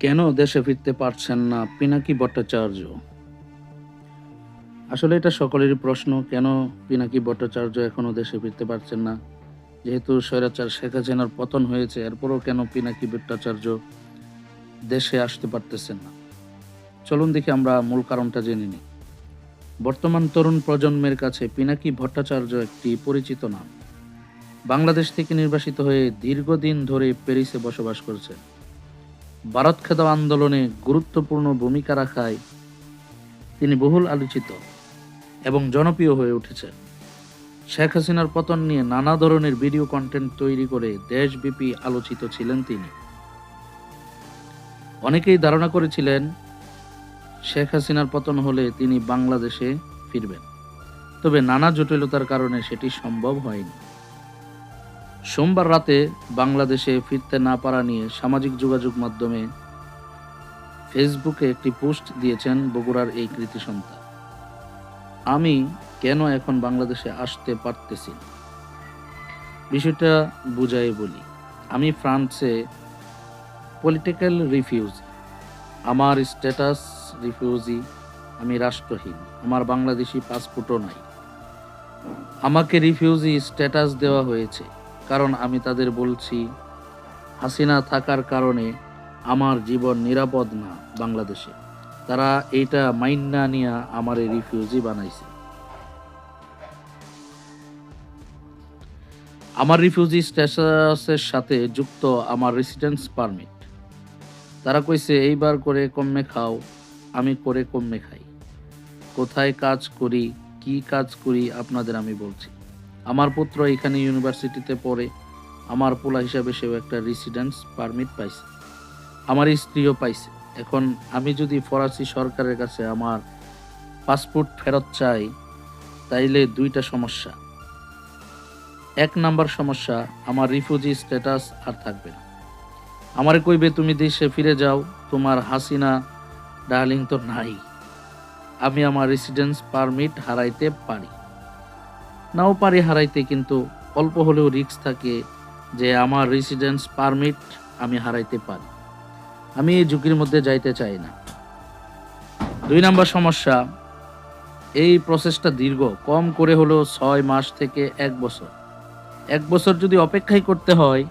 কেন দেশে ফিরতে পারছেন না পিনাকি ভট্টাচার্য? আসলে এটা সকলেরই প্রশ্ন, কেন পিনাকি ভট্টাচার্য এখনও দেশে ফিরতে পারছেন না? যেহেতু স্বৈরাচার শেখ হাসিনার পতন হয়েছে, এরপরও কেন পিনাকি ভট্টাচার্য দেশে আসতে পারতেছেন না? চলুন দেখি আমরা মূল কারণটা জেনে নিই। বর্তমান তরুণ প্রজন্মের কাছে পিনাকি ভট্টাচার্য একটি পরিচিত নাম। বাংলাদেশ থেকে নির্বাসিত হয়ে দীর্ঘদিন ধরে প্যারিসে বসবাস করছেন। ভারত খেদা আন্দোলনে গুরুত্বপূর্ণ ভূমিকা রাখায় তিনি বহুল আলোচিত এবং জনপ্রিয় হয়ে উঠেছেন। শেখ হাসিনার পতন নিয়ে নানা ধরনের ভিডিও কন্টেন্ট তৈরি করে দেশব্যাপী আলোচিত ছিলেন তিনি। অনেকেই ধারণা করেছিলেন, শেখ হাসিনার পতন হলে তিনি বাংলাদেশে ফিরবেন। তবে নানা জটিলতার কারণে সেটি সম্ভব হয়নি। সোমবার রাতে বাংলাদেশে ফিরতে না পারা নিয়ে সামাজিক যোগাযোগ মাধ্যমে ফেসবুকে একটি পোস্ট দিয়েছেন বগুড়ার এই কৃতি সন্তান আমি কেন এখন বাংলাদেশে আসতে পারতেছি বিষয়টা বুঝাই বলি। আমি ফ্রান্সে পলিটিক্যাল রিফিউজি, আমার স্ট্যাটাস রিফিউজি, আমি রাষ্ট্রহীন, আমার বাংলাদেশি পাসপোর্টও নাই। আমাকে রিফিউজি স্ট্যাটাস দেওয়া হয়েছে। কারণ আমি তাদের বলছি, হাসিনা থাকার কারণে আমার জীবন নিরাপদ না বাংলাদেশে। তারা এইটা মাইন্না নিয়া আমারে রিফিউজি বানাইছে। আমার রিফিউজি স্ট্যাটাসের সাথে যুক্ত আমার রেসিডেন্স পারমিট তারা কইছে, এইবার করে কমে খাও, আমি করে কমে খাই। কোথায় কাজ করি, কি কাজ করি, আপনাদের আমি বলছি। আমার পুত্র এখানে ইউনিভার্সিটিতে পড়ে, আমার পোলা হিসাবে সেও একটা রেসিডেন্স পারমিট পাইছে। আমার স্ত্রীও পাইছে। এখন আমি যদি ফরাসি সরকারের কাছে আমার পাসপোর্ট ফেরত চাই, তাইলে দুইটা সমস্যা। এক নাম্বার সমস্যা, আমার রিফিউজি স্ট্যাটাস আর থাকবে না। আমারে কইবে, তুমি দেশে ফিরে যাও, তোমার হাসিনা ডার্লিং তো নাই। আমি আমার রেসিডেন্স পারমিট হারাইতে পারি। নাও পারি হারাইতে, কিন্তু অল্প হলেও রিস্ক থাকে যে আমার রেসিডেন্স পারমিট আমি হারাইতে পারি। আমি এই ঝুঁকির মধ্যে যাইতে চাই না। দুই নাম্বার সমস্যা, এই প্রসেসটা দীর্ঘ, কম করে হলেও ছয় মাস থেকে এক বছর। এক বছর যদি অপেক্ষাই করতে হয়,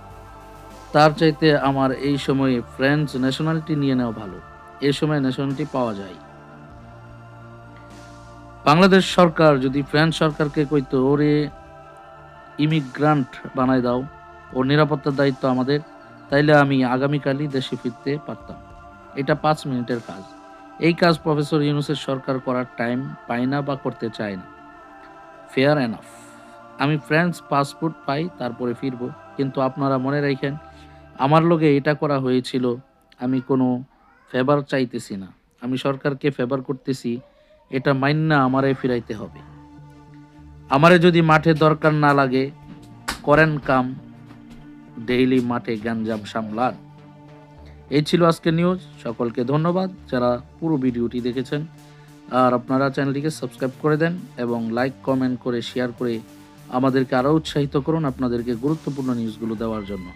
তার চাইতে আমার এই সময়ে ফ্রেঞ্চ ন্যাশনালিটি নিয়ে নেওয়া ভালো। এই সময় ন্যাশনালিটি পাওয়া যায়। বাংলাদেশ সরকার, যদি ফ্রেঞ্চ সরকারকে কইতো, ওরে ইমিগ্রান্ট বানাই দাও, ওর নিরাপত্তার দায়িত্ব আমাদের, তাইলে আমি আগামীকালই দেশে ফিরতে পারতাম। এটা পাঁচ মিনিটের কাজ। এই কাজ প্রফেসর ইউনুসের সরকার করার টাইম পায় না বা করতে চায় না। Fair enough. আমি ফ্রেঞ্চ পাসপোর্ট পাই, তারপরে ফিরব। কিন্তু আপনারা মনে রাখেন, আমার লগে এটা করা হয়েছিল, আমি কোনো ফেভার চাইতেছি না। আমি সরকারকে ফেভার করতেছি এটা মাইন্না আমারে ফিরাইতে হবে। আমারে যদি মাঠে দরকার না লাগে, করেন কাম, ডেইলি মাঠে গ্যাঞ্জাম সামলান। এই ছিল আজকের নিউজ। সকলকে ধন্যবাদ যারা পুরো ভিডিওটি দেখেছেন। আর আপনারা চ্যানেলটিকে সাবস্ক্রাইব করে দেন এবং লাইক, কমেন্ট করে, শেয়ার করে আমাদেরকে আরও উৎসাহিত করুন আপনাদেরকে গুরুত্বপূর্ণ নিউজগুলো দেওয়ার জন্য।